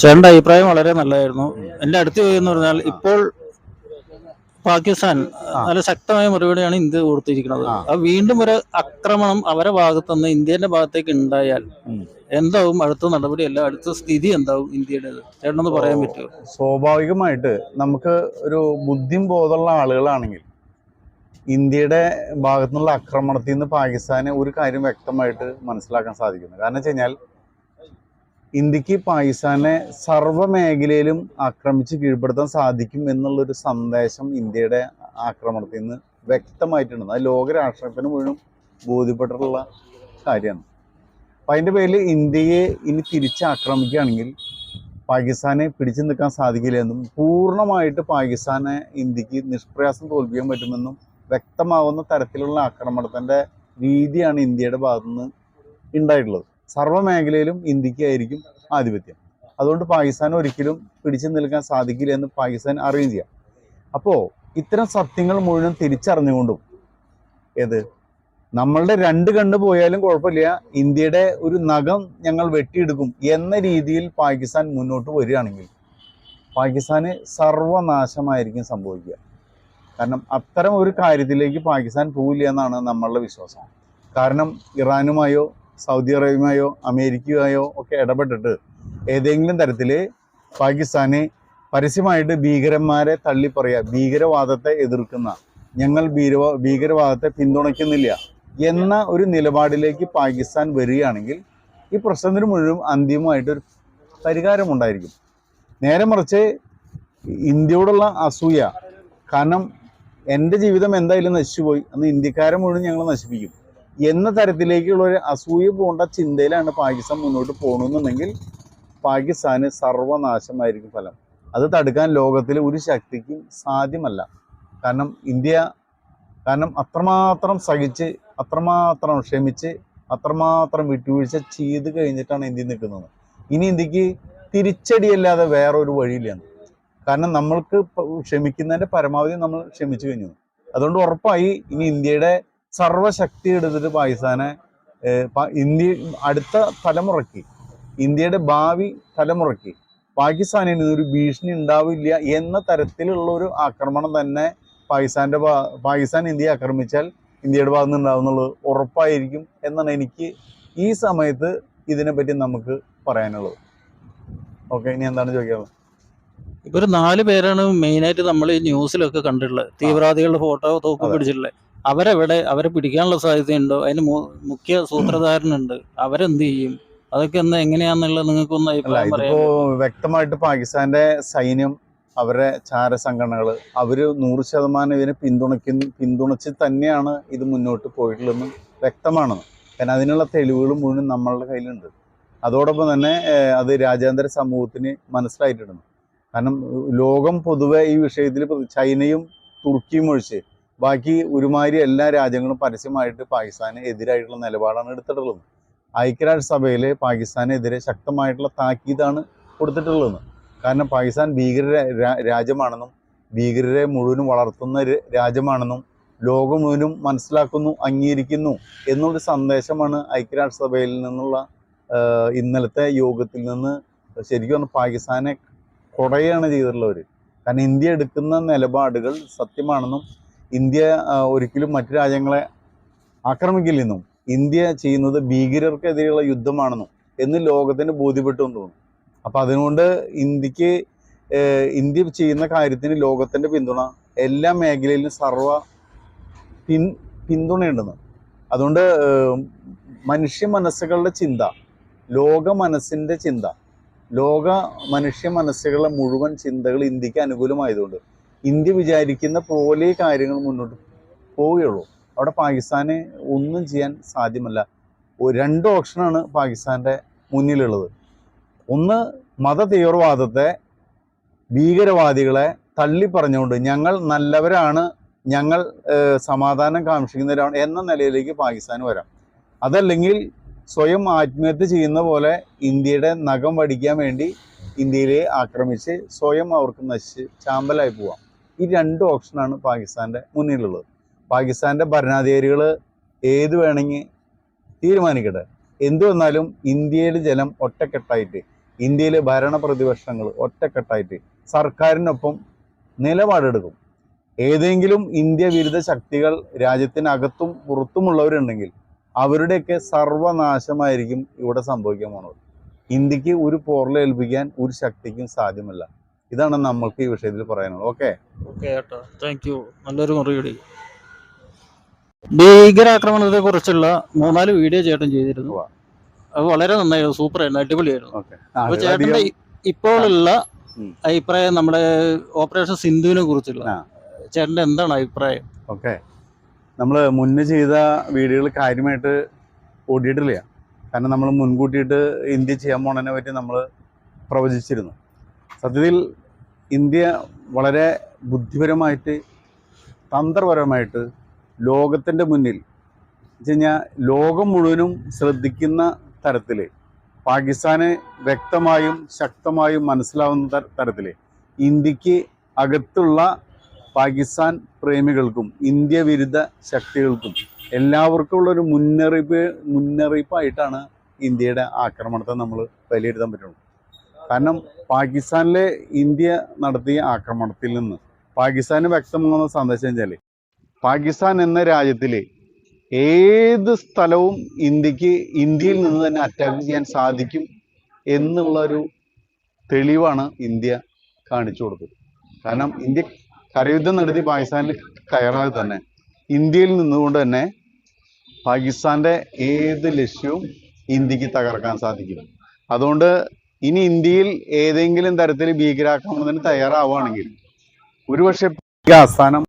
ചേട്ടന്റെ അഭിപ്രായം വളരെ നല്ലതായിരുന്നു. എന്റെ അടുത്ത് ചോദ്യം എന്ന് പറഞ്ഞാൽ ഇപ്പോൾ പാകിസ്ഥാൻ നല്ല ശക്തമായ മറുപടിയാണ് ഇന്ത്യ കൊടുത്തിരിക്കുന്നത്. അത് വീണ്ടും ഒരു ആക്രമണം അവരെ ഭാഗത്തുനിന്ന് ഇന്ത്യന്റെ ഭാഗത്തേക്ക് ഉണ്ടായാൽ എന്താവും? അടുത്ത നടപടിയല്ല അടുത്ത സ്ഥിതി എന്താവും ഇന്ത്യയുടേത്? ചേട്ടനൊന്ന് പറയാൻ പറ്റുമോ? സ്വാഭാവികമായിട്ട് നമുക്ക് ഒരു ബുദ്ധിം ബോധമുള്ള ആളുകളാണെങ്കിൽ ഇന്ത്യയുടെ ഭാഗത്തുനിന്നുള്ള ആക്രമണത്തിൽ നിന്ന് പാകിസ്ഥാന് ഒരു കാര്യം വ്യക്തമായിട്ട് മനസ്സിലാക്കാൻ സാധിക്കുന്നു. കാരണം വെച്ച് കഴിഞ്ഞാൽ ഇന്ത്യയ്ക്ക് പാകിസ്ഥാനെ സർവ മേഖലയിലും ആക്രമിച്ച് കീഴ്പ്പെടുത്താൻ സാധിക്കും എന്നുള്ളൊരു സന്ദേശം ഇന്ത്യയുടെ ആക്രമണത്തിൽ നിന്ന് വ്യക്തമായിട്ടുണ്ട്. അത് ലോകരാഷ്ട്രത്തിന് മുഴുവൻ ബോധ്യപ്പെട്ടിട്ടുള്ള കാര്യമാണ്. അപ്പം അതിന്റെ പേരിൽ ഇന്ത്യയെ ഇനി തിരിച്ചാക്രമിക്കുകയാണെങ്കിൽ പാകിസ്ഥാനെ പിടിച്ചു നിൽക്കാൻ സാധിക്കില്ല എന്നും പൂർണമായിട്ട് പാകിസ്ഥാനെ ഇന്ത്യയ്ക്ക് നിഷ്പ്രയാസം തോൽപ്പിക്കാൻ പറ്റുമെന്നും വ്യക്തമാവുന്ന തരത്തിലുള്ള ആക്രമണത്തിന്റെ രീതിയാണ് ഇന്ത്യയുടെ ഭാഗത്തുനിന്ന് ഉണ്ടായിട്ടുള്ളത്. സർവ മേഖലയിലും ഇന്ത്യക്കായിരിക്കും ആധിപത്യം. അതുകൊണ്ട് പാകിസ്ഥാൻ ഒരിക്കലും പിടിച്ചു നിൽക്കാൻ സാധിക്കില്ല എന്ന് പാകിസ്ഥാൻ അറിയുകയും ചെയ്യാം. അപ്പോൾ ഇത്തരം സത്യങ്ങൾ മുഴുവൻ തിരിച്ചറിഞ്ഞുകൊണ്ടും ഏത്? നമ്മളുടെ രണ്ട് കണ്ണ് പോയാലും കുഴപ്പമില്ല. ഇന്ത്യയുടെ ഒരു നഖം ഞങ്ങൾ വെട്ടിയെടുക്കും എന്ന രീതിയിൽ പാകിസ്ഥാൻ മുന്നോട്ട് വരികയാണെങ്കിൽ പാകിസ്ഥാന് സർവനാശമായിരിക്കും സംഭവിക്കുക. കാരണം അത്തരം ഒരു കാര്യത്തിലേക്ക് പാകിസ്ഥാൻ പോവില്ല എന്നാണ് നമ്മളുടെ വിശ്വാസം. കാരണം ഇറാനുമായോ സൗദി അറേബ്യയുമായോ അമേരിക്കയുമായോ ഒക്കെ ഇടപെട്ടിട്ട് ഏതെങ്കിലും തരത്തിൽ പാകിസ്ഥാനെ പരസ്യമായിട്ട് ഭീകരന്മാരെ തള്ളിപ്പറയുക ഭീകരവാദത്തെ എതിർക്കുന്ന ഞങ്ങൾ ഭീരവ ഭീകരവാദത്തെ പിന്തുണയ്ക്കുന്നില്ല എന്ന ഒരു നിലപാടിലേക്ക് പാകിസ്ഥാൻ വരികയാണെങ്കിൽ ഈ പ്രശ്നത്തിന് മുഴുവൻ അന്തിമമായിട്ടൊരു പരിഹാരമുണ്ടായിരിക്കും നേരെ മറിച്ച് ഇന്ത്യയോടുള്ള അസൂയ കാരണം എന്റെ ജീവിതം എന്തായാലും നശിച്ചുപോയി അന്ന് ഇന്ത്യക്കാരെ മുഴുവൻ ഞങ്ങൾ നശിപ്പിക്കും. എന്ന തരത്തിലേക്കുള്ള ഒരു അസൂയ പോണ്ട ചിന്തയിലാണ് പാകിസ്ഥാൻ മുന്നോട്ട് പോകണമെന്നുണ്ടെങ്കിൽ പാകിസ്ഥാന് സർവനാശമായിരിക്കും ഫലം. അത് തടുക്കാൻ ലോകത്തിലെ ഒരു ശക്തിക്കും സാധ്യമല്ല. കാരണം ഇന്ത്യ കാരണം അത്രമാത്രം സഹിച്ച് അത്രമാത്രം ക്ഷമിച്ച് അത്രമാത്രം വിട്ടുവീഴ്ച ചെയ്ത് കഴിഞ്ഞിട്ടാണ് ഇന്ത്യ നിൽക്കുന്നത്. ഇനി ഇന്ത്യയ്ക്ക് തിരിച്ചടിയല്ലാതെ വേറെ ഒരു വഴിയില്ല. കാരണം നമ്മൾക്ക് ക്ഷമിക്കുന്നതിന്റെ പരമാവധി നമ്മൾ ക്ഷമിച്ചു കഴിഞ്ഞു. അതുകൊണ്ട് ഉറപ്പായി ഇനി ഇന്ത്യയുടെ സർവശക്തി എടുത്തിട്ട് പാകിസ്ഥാനെ ഇന്ത്യ അടുത്ത തലമുറയ്ക്ക് ഇന്ത്യയുടെ ഭാവി തലമുറയ്ക്ക് പാകിസ്ഥാനിൽ ഒരു ഭീഷണി ഉണ്ടാവില്ല എന്ന തരത്തിലുള്ള ഒരു ആക്രമണം തന്നെ പാകിസ്ഥാന്റെ ഭാ- പാകിസ്ഥാൻ ഇന്ത്യയെ ആക്രമിച്ചാൽ ഇന്ത്യയുടെ ഭാഗത്ത് നിന്നുണ്ടാവുന്നുള്ളത് ഉറപ്പായിരിക്കും എന്നാണ് എനിക്ക് ഈ സമയത്ത് ഇതിനെപ്പറ്റി നമുക്ക് പറയാനുള്ളത്. ഓക്കെ ഇനി എന്താണ് ചോദിക്കാനുള്ളത്? ഇപ്പൊ ഒരു നാല് പേരാണ് മെയിനായിട്ട് നമ്മൾ ഈ ന്യൂസിലൊക്കെ കണ്ടിട്ടുള്ളത്. തീവ്രവാദികളുടെ ഫോട്ടോ തോക്ക്. പിടിച്ചിട്ടുള്ളത് അവരെവിടെ അവരെ പിടിക്കാനുള്ള സാധ്യതയുണ്ടോ? അതിന് മുഖ്യ സൂത്രധാരനുണ്ട്. അവരെന്ത് ചെയ്യും അതൊക്കെ ഒന്ന് എങ്ങനെയാന്നുള്ളത് നിങ്ങൾക്കൊന്ന് അഭിപ്രായം പറയാം വ്യക്തമായിട്ട് പാകിസ്ഥാന്റെ സൈന്യം അവരുടെ ചാരസംഘടനകൾ അവർ നൂറ് ശതമാനം ഇതിനെ പിന്തുണയ്ക്കുന്ന പിന്തുണച്ച് തന്നെയാണ് ഇത് മുന്നോട്ട് പോയിട്ടുള്ളതെന്ന് വ്യക്തമാണ്. കാരണം അതിനുള്ള തെളിവുകളും മുഴുവൻ നമ്മളുടെ കയ്യിലുണ്ട്. അതോടൊപ്പം തന്നെ അത് രാജ്യാന്തര സമൂഹത്തിന് മനസ്സിലായിട്ടുണ്ട്. കാരണം ലോകം പൊതുവെ ഈ വിഷയത്തിൽ ചൈനയും തുർക്കിയും ഒഴിച്ച് ബാക്കി ഒരുമാതിരി എല്ലാ രാജ്യങ്ങളും പരസ്യമായിട്ട് പാകിസ്ഥാന് എതിരായിട്ടുള്ള നിലപാടാണ് എടുത്തിട്ടുള്ളത്. ഐക്യരാഷ്ട്രസഭയിൽ പാകിസ്ഥാനെതിരെ ശക്തമായിട്ടുള്ള താക്കീതാണ് കൊടുത്തിട്ടുള്ളത്. കാരണം പാകിസ്ഥാൻ ഭീകര രാജ്യമാണെന്നും ഭീകരരെ മുഴുവനും വളർത്തുന്ന രാജ്യമാണെന്നും ലോകം മുഴുവനും മനസ്സിലാക്കുന്നു അംഗീകരിക്കുന്നു എന്നൊരു സന്ദേശമാണ് ഐക്യരാഷ്ട്രസഭയിൽ നിന്നുള്ള ഇന്നലത്തെ യോഗത്തിൽ നിന്ന് ശരിക്കും പറഞ്ഞാൽ പാകിസ്ഥാനെ കുടയാണ് ചെയ്തിട്ടുള്ളവർ കാരണം ഇന്ത്യ എടുക്കുന്ന നിലപാടുകൾ സത്യമാണെന്നും ഇന്ത്യ ഒരിക്കലും മറ്റു രാജ്യങ്ങളെ ആക്രമിക്കില്ലെന്നും ഇന്ത്യ ചെയ്യുന്നത് ഭീകരർക്കെതിരെയുള്ള യുദ്ധമാണെന്നും എന്ന് ലോകത്തിന് ബോധ്യപ്പെട്ടു എന്ന് തോന്നുന്നു അപ്പം അതുകൊണ്ട് ഇന്ത്യയ്ക്ക് ഇന്ത്യ ചെയ്യുന്ന കാര്യത്തിന് ലോകത്തിന്റെ പിന്തുണ എല്ലാ മേഖലയിലും സർവ പിൻ പിന്തുണയുണ്ടെന്ന്. അതുകൊണ്ട് മനുഷ്യ മനസ്സുകളുടെ ചിന്ത ലോക മനസ്സിന്റെ ചിന്ത ലോക മനുഷ്യ മനസ്സുകളുടെ മുഴുവൻ ചിന്തകൾ ഇന്ത്യയ്ക്ക് അനുകൂലമായതുകൊണ്ട് ഇന്ത്യ വിചാരിക്കുന്ന പോലെ കാര്യങ്ങൾ മുന്നോട്ട് പോവുകയുള്ളൂ. അവിടെ പാകിസ്ഥാന് ഒന്നും ചെയ്യാൻ സാധ്യമല്ല. രണ്ട് ഓപ്ഷനാണ് പാകിസ്ഥാന്റെ മുന്നിലുള്ളത്. ഒന്ന് മത തീവ്രവാദത്തെ ഭീകരവാദികളെ തള്ളി പറഞ്ഞുകൊണ്ട് ഞങ്ങൾ നല്ലവരാണ് ഞങ്ങൾ സമാധാനം കാക്ഷിക്കുന്നവരാണ് എന്ന നിലയിലേക്ക് പാകിസ്ഥാൻ വരാം. അതല്ലെങ്കിൽ സ്വയം ആത്മഹത്യ ചെയ്യുന്ന പോലെ ഇന്ത്യയുടെ നഖം വടിക്കാൻ വേണ്ടി ഇന്ത്യയിലെ ആക്രമിച്ച് സ്വയം അവർക്ക് നശിച്ച് ചാമ്പലായി പോവാം. ഈ രണ്ട് ഓപ്ഷനാണ് പാകിസ്ഥാന്റെ മുന്നിലുള്ളത്. പാകിസ്ഥാന്റെ ഭരണാധികാരികൾ ഏത് വേണമെങ്കിൽ തീരുമാനിക്കട്ടെ. എന്തു വന്നാലും ഇന്ത്യയിലെ ജനം ഒറ്റക്കെട്ടായിട്ട് ഇന്ത്യയിലെ ഭരണ പ്രതിപക്ഷങ്ങൾ ഒറ്റക്കെട്ടായിട്ട് സർക്കാരിനൊപ്പം നിലപാടെടുക്കും. ഏതെങ്കിലും ഇന്ത്യ വിരുദ്ധ ശക്തികൾ രാജ്യത്തിനകത്തും പുറത്തുമുള്ളവരുണ്ടെങ്കിൽ അവരുടെയൊക്കെ സർവനാശമായിരിക്കും ഇവിടെ സംഭവിക്കാൻ പോണത് ഇന്ത്യയ്ക്ക് ഒരു പോറലേൽപ്പിക്കാൻ ഒരു ശക്തിക്കും സാധ്യമല്ല. ഇതാണ് നമ്മൾക്ക് ഈ വിഷയത്തിൽ പറയാനുള്ളത്. ഓക്കെ താങ്ക് യു നല്ലൊരു മറുപടി ഭീകരാക്രമണത്തെ കുറിച്ചുള്ള മൂന്നാൽ വീഡിയോ ചേട്ടൻ ചെയ്തിരുന്നു. അത് വളരെ നന്നായിരുന്നു. സൂപ്പർ ആയിരുന്നു. അടിപൊളിയായിരുന്നു. അപ്പൊ ചേട്ടന്റെ ഇപ്പോഴുള്ള. അഭിപ്രായം നമ്മുടെ ഓപ്പറേഷൻ സിന്ധുവിനെ കുറിച്ചുള്ള. ചേട്ടന്റെ എന്താണ് അഭിപ്രായം? ഓക്കെ നമ്മൾ മുന്നേ ചെയ്ത വീഡിയോകൾ കാര്യമായിട്ട് ഓടിയിട്ടില്ല കാരണം നമ്മൾ മുൻകൂട്ടിയിട്ട് ഇന്ത്യ ചെയ്യാൻ പോണതിനെ പറ്റി നമ്മൾ പ്രവചിച്ചിരുന്നു. സത്യത്തിൽ ഇന്ത്യ വളരെ ബുദ്ധിപരമായിട്ട് തന്ത്രപരമായിട്ട് ലോകത്തിന്റെ മുന്നിൽ വെച്ച് കഴിഞ്ഞാൽ ലോകം മുഴുവനും ശ്രദ്ധിക്കുന്ന തരത്തിൽ പാകിസ്ഥാനെ വ്യക്തമായും ശക്തമായും മനസ്സിലാവുന്ന തരത്തിൽ ഇന്ത്യയ്ക്ക് അകത്തുള്ള പാകിസ്ഥാൻ പ്രേമികൾക്കും ഇന്ത്യ വിരുദ്ധ ശക്തികൾക്കും എല്ലാവർക്കും ഉള്ളൊരു മുന്നറിയിപ്പ് മുന്നറിയിപ്പായിട്ടാണ് ഇന്ത്യയുടെ ആക്രമണത്തെ നമ്മൾ വിലയിരുത്താൻ പറ്റുള്ളൂ. കാരണം പാകിസ്ഥാനിലെ ഇന്ത്യ നടത്തിയ ആക്രമണത്തിൽ നിന്ന് പാകിസ്ഥാന് വ്യക്തമാകുന്ന സന്ദേശം വെച്ചാൽ പാകിസ്ഥാൻ എന്ന രാജ്യത്തിൽ ഏത് സ്ഥലവും ഇന്ത്യയ്ക്ക് ഇന്ത്യയിൽ നിന്ന് തന്നെ അറ്റാക്ക് ചെയ്യാൻ സാധിക്കും എന്നുള്ളൊരു തെളിവാണ് ഇന്ത്യ കാണിച്ചു കൊടുത്തത്. കാരണം ഇന്ത്യ കരയുദ്ധം നടത്തി പാകിസ്ഥാനിൽ കയറാതെ തന്നെ ഇന്ത്യയിൽ നിന്നുകൊണ്ട് തന്നെ പാകിസ്ഥാന്റെ ഏത് ലക്ഷ്യവും ഇന്ത്യയ്ക്ക് തകർക്കാൻ സാധിക്കും. അതുകൊണ്ട് ഇനി ഇന്ത്യയിൽ ഏതെങ്കിലും തരത്തിൽ ഭീകരാക്രമണത്തിന് തയ്യാറാവുകയാണെങ്കിൽ ഒരുപക്ഷെ ആസ്ഥാനം